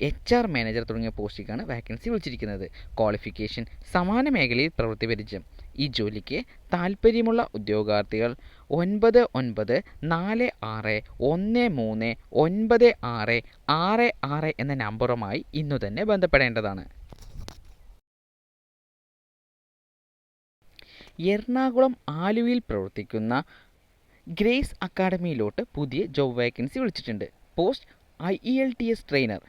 H R manager തുടങ്ങിയ പോസ്റ്റിലേക്കാണ് vacancy വിളിച്ചിരിക്കുന്നത്. ക്വാളിഫിക്കേഷൻ സമാന മേഖലയിൽ പ്രവൃത്തി പരിചയം. ഈ ജോലിക്ക് താൽപ്പര്യമുള്ള ഉദ്യോഗാർത്ഥികൾ ഒൻപത് ഒൻപത് നാല് ആറ് ഒന്ന് മൂന്ന് ഒൻപത് ആറ് ആറ് ആറ് എന്ന നമ്പറുമായി ഇന്നു തന്നെ ബന്ധപ്പെടേണ്ടതാണ്. എറണാകുളം ആലുവയിൽ പ്രവർത്തിക്കുന്ന ഗ്രേസ് അക്കാഡമിയിലോട്ട് പുതിയ ജോബ് വേക്കൻസി വിളിച്ചിട്ടുണ്ട്. Post I E L T S trainer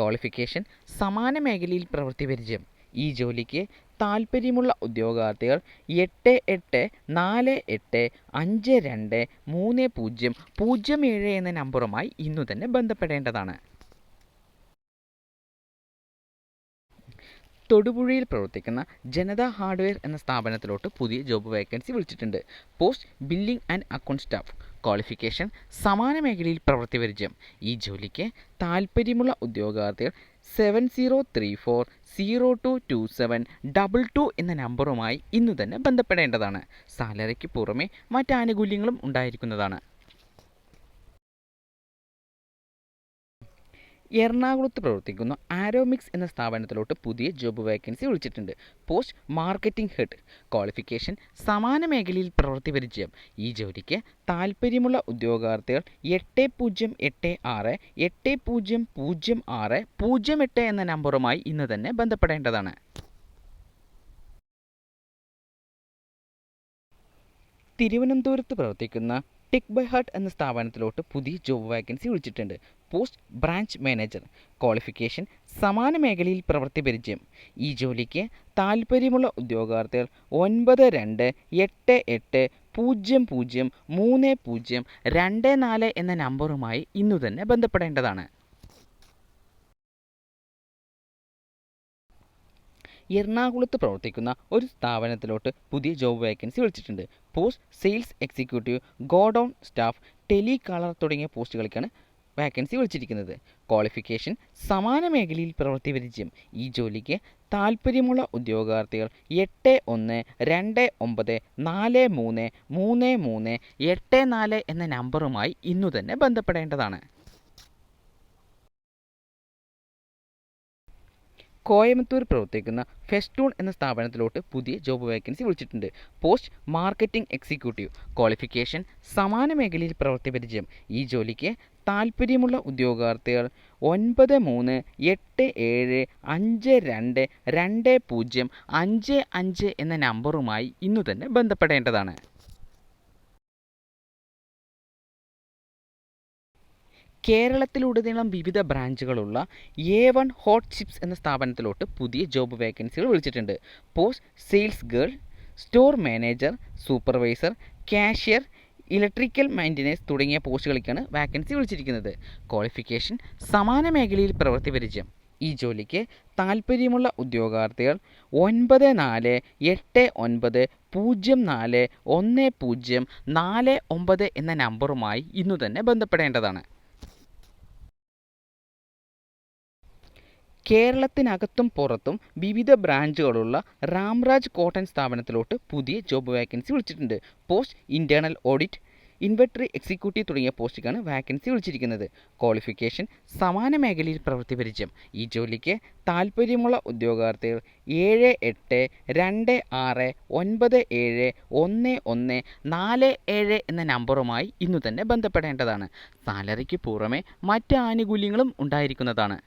qualification സമാന മേഖലയിൽ പ്രവൃത്തി പരിചയം. ഈ ജോലിക്ക് താൽപ്പര്യമുള്ള ഉദ്യോഗാർത്ഥികൾ എട്ട് എട്ട് നാല് എട്ട് അഞ്ച് രണ്ട് മൂന്ന് പൂജ്യം പൂജ്യം ഏഴ് എന്ന നമ്പറുമായി ഇന്നു തന്നെ ബന്ധപ്പെടേണ്ടതാണ്. തൊടുപുഴയിൽ പ്രവർത്തിക്കുന്ന ജനത ഹാർഡ്വെയർ എന്ന സ്ഥാപനത്തിലോട്ട് പുതിയ ജോബ് വേക്കൻസി വിളിച്ചിട്ടുണ്ട്. Post billing and account staff. Qualification സമാന മേഖലയിൽ പ്രവൃത്തി പരിചയം ഈ ജോലിക്ക് താൽപ്പര്യമുള്ള ഉദ്യോഗാർത്ഥികൾ seven zero three four zero two two seven double two എന്ന നമ്പറുമായി ഇന്നു തന്നെ ബന്ധപ്പെടേണ്ടതാണ്. സാലറിക്ക് പുറമെ മറ്റ് ആനുകൂല്യങ്ങളും ഉണ്ടായിരിക്കുന്നതാണ്. എറണാകുളത്ത് പ്രവർത്തിക്കുന്ന ആരോമിക്സ് എന്ന സ്ഥാപനത്തിലോട്ട് പുതിയ ജോബ് വേക്കൻസി വിളിച്ചിട്ടുണ്ട്. Post marketing head. ക്വാളിഫിക്കേഷൻ സമാന മേഖലയിൽ പ്രവൃത്തി പരിചയം. ഈ ജോലിക്ക് താൽപ്പര്യമുള്ള ഉദ്യോഗാർത്ഥികൾ എട്ട് പൂജ്യം എട്ട് ആറ് എട്ട് പൂജ്യം പൂജ്യം ആറ് പൂജ്യം എട്ട് എന്ന നമ്പറുമായി ഇന്ന് തന്നെ ബന്ധപ്പെടേണ്ടതാണ്. തിരുവനന്തപുരത്ത് പ്രവർത്തിക്കുന്ന ടെക് ബൈ ഹാർട്ട് എന്ന സ്ഥാപനത്തിലോട്ട് പുതിയ ജോബ് വാക്കൻസി വിളിച്ചിട്ടുണ്ട്. Post branch manager. ക്വാളിഫിക്കേഷൻ സമാന മേഖലയിൽ പ്രവൃത്തി പരിചയം. ഈ ജോലിക്ക് താൽപ്പര്യമുള്ള ഉദ്യോഗാർത്ഥികൾ ഒൻപത് രണ്ട് എട്ട് എട്ട് പൂജ്യം പൂജ്യം മൂന്ന് പൂജ്യം രണ്ട് നാല് എന്ന നമ്പറുമായി ഇന്നു തന്നെ ബന്ധപ്പെടേണ്ടതാണ്. എറണാകുളത്ത് പ്രവർത്തിക്കുന്ന ഒരു സ്ഥാപനത്തിലോട്ട് പുതിയ ജോബ് വേക്കൻസി വിളിച്ചിട്ടുണ്ട്. Post sales executive godown staff telecaller തുടങ്ങിയ പോസ്റ്റുകൾക്കാണ് വാക്കൻസി വിളിച്ചിരിക്കുന്നത്. ക്വാളിഫിക്കേഷൻ സമാന മേഖലയിൽ പ്രവൃത്തി പരിചയം ഈ ജോലിക്ക് താൽപ്പര്യമുള്ള ഉദ്യോഗാർത്ഥികൾ എട്ട് ഒന്ന് രണ്ട് ഒമ്പത് നാല് മൂന്ന് മൂന്ന് മൂന്ന് എട്ട് നാല് എന്ന നമ്പറുമായി ഇന്നു തന്നെ ബന്ധപ്പെടേണ്ടതാണ്. കോയമ്പത്തൂർ പ്രവർത്തിക്കുന്ന ഫെസ്റ്റൂൺ എന്ന സ്ഥാപനത്തിലോട്ട് പുതിയ ജോബ് വേക്കൻസി വിളിച്ചിട്ടുണ്ട്. പോസ്റ്റ് മാർക്കറ്റിംഗ് എക്സിക്യൂട്ടീവ് ക്വാളിഫിക്കേഷൻ സമാന മേഖലയിൽ പ്രവൃത്തി പരിചയം ഈ ജോലിക്ക് താൽപ്പര്യമുള്ള ഉദ്യോഗാർത്ഥികൾ ഒൻപത് മൂന്ന് എട്ട് ഏഴ് അഞ്ച് രണ്ട് രണ്ട് പൂജ്യം അഞ്ച് അഞ്ച് എന്ന നമ്പറുമായി ഇന്നു തന്നെ ബന്ധപ്പെടേണ്ടതാണ്. കേരളത്തിലുടനീളം വിവിധ ബ്രാഞ്ചുകളുള്ള എ വൺ ഹോട്ട് ചിപ്സ് എന്ന സ്ഥാപനത്തിലോട്ട് പുതിയ ജോബ് വേക്കൻസികൾ വിളിച്ചിട്ടുണ്ട്. Post sales girl store manager supervisor cashier electrical maintenance തുടങ്ങിയ പോസ്റ്റുകൾക്കാണ് വാക്കൻസി വിളിച്ചിരിക്കുന്നത്. ക്വാളിഫിക്കേഷൻ സമാന മേഖലയിൽ പ്രവൃത്തി പരിചയം. ഈ ജോലിക്ക് താൽപ്പര്യമുള്ള ഉദ്യോഗാർത്ഥികൾ ഒൻപത് നാല് എട്ട് ഒൻപത് പൂജ്യം നാല് ഒന്ന് പൂജ്യം നാല് ഒമ്പത് എന്ന നമ്പറുമായി ഇന്നു തന്നെ ബന്ധപ്പെടേണ്ടതാണ്. കേരളത്തിനകത്തും പുറത്തും വിവിധ ബ്രാഞ്ചുകളുള്ള രാംരാജ് കോട്ടൺ സ്ഥാപനത്തിലോട്ട് പുതിയ ജോബ് വാക്കൻസി വിളിച്ചിട്ടുണ്ട്. Post internal audit inventory executive തുടങ്ങിയ പോസ്റ്റിക്കാണ് വാക്കൻസി വിളിച്ചിരിക്കുന്നത്. ക്വാളിഫിക്കേഷൻ സമാന മേഖലയിൽ പ്രവൃത്തി പരിചയം. ഈ ജോലിക്ക് താൽപ്പര്യമുള്ള ഉദ്യോഗാർത്ഥികൾ ഏഴ് എട്ട് രണ്ട് ആറ് ഒൻപത് ഏഴ് ഒന്ന് ഒന്ന് നാല് ഏഴ് എന്ന നമ്പറുമായി ഇന്നു തന്നെ ബന്ധപ്പെടേണ്ടതാണ്. സാലറിക്ക് പുറമെ മറ്റ് ആനുകൂല്യങ്ങളും ഉണ്ടായിരിക്കുന്നതാണ്.